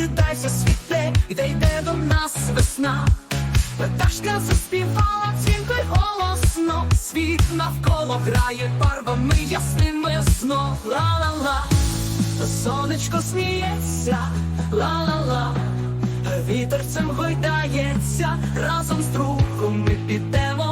прокидайся світле, іде йде до нас весна. Пташка заспівала дзвінкою голосно, світ навколо грає барвами ясними знов Ла-ла-ла, сонечко сміється, ла-ла-ла, вітерцем гойдається, разом з другом ми підемо.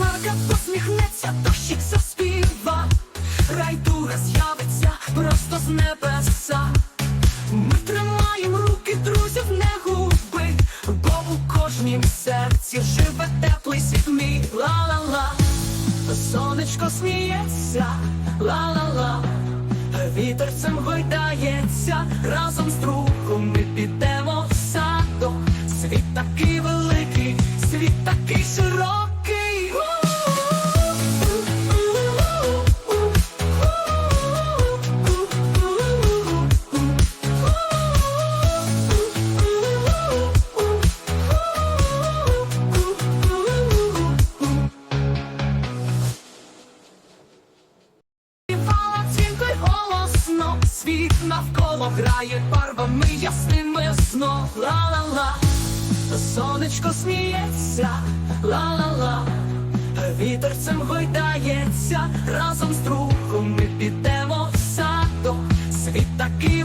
Хмарка посміхнеться, дощик заспіва, райдуга з'явиться просто з небеса. Ми тримаємо руки друзів, не губи, бо у кожнім серці живе теплий світ мій ла-ла-ла, сонечко сміється, ла-ла-ла, вітерцем гойдається, разом з другом ми підемо в садок. Світ такий великий, світ такий світ навколо грає барвами ясними знов. Ла-ла-ла, сонечко сміється, ла-ла-ла, вітерцем гойдається, разом з другом ми підемо в садок. Світ такий